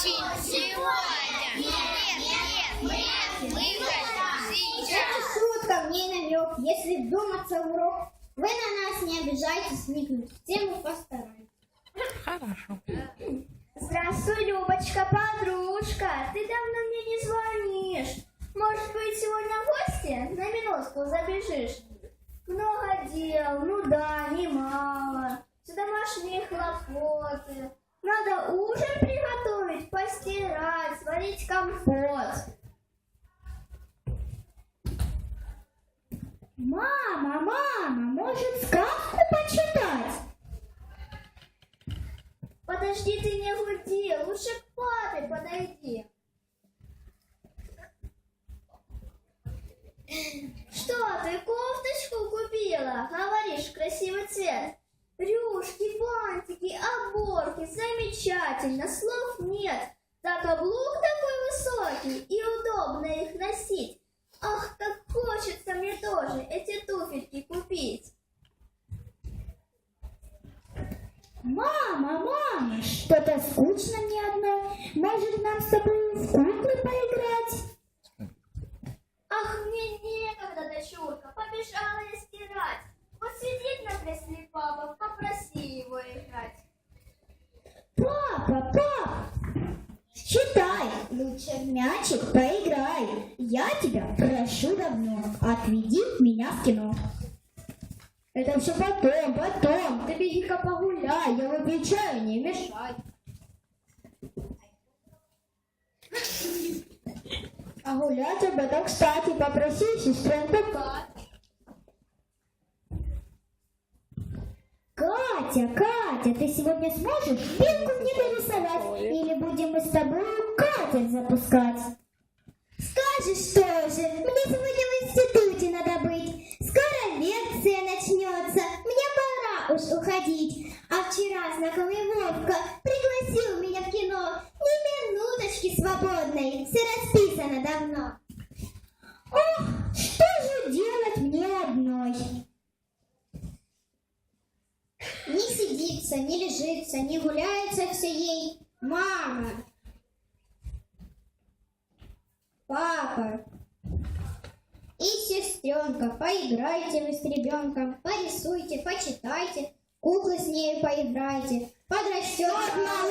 очень сегодня. Нет, нет, нет, мы хотим сейчас. Это шутка, в ней намек. Если вдуматься в урок, вы на нас не обижайтесь, вникнуть в тему постараемся. Хорошо. Здравствуй, Любочка, подружка. Ты давно мне не звонишь. Может быть, сегодня в гости на минутку забежишь? Много дел, ну да, немало. Все домашние хлопоты. Надо ужин приготовить, сварить компот. Мама, мама, может сказку почитать? Подожди, ты не гуди, лучше к папе подойди. Что ты кофточку купила? Говоришь, красивый цвет. Рюшки, бантики, оборки, замечательно, слов нет. Так каблук высокий и удобно их носить. Ах, как хочется мне тоже эти туфельки купить. Мама, мама, что-то скучно мне одной. Может, нам с тобой в куклы поиграть? Ах, мне некогда, дочурка, побежала я стирать. Вот сидит на кресле папа, попроси его играть. Папа, папа, читай, лучше мячик поиграй. Я тебя прошу давно, отведи меня в кино. Это все потом, потом. Ты беги-ка погуляй, я выключаю, не мешай. А гулять об этом, кстати, попроси сестренку Катю. Катя, Катя, ты сегодня сможешь белку мне нарисовать? Или будем мы с тобой катер запускать? Скажешь, что же, мне сегодня в институте надо быть. Скоро лекция начнется, мне пора уж уходить. А вчера знакомый Вовка пригласил меня в кино. Ни минуточки свободной, все расписано давно. Ох, что же делать мне одной? Не сидится, не лежится, не гуляется все ей. Мама, папа и сестренка, поиграйте вы с ребенком, порисуйте, почитайте, куклы с ней поиграйте. Подрастет малышка,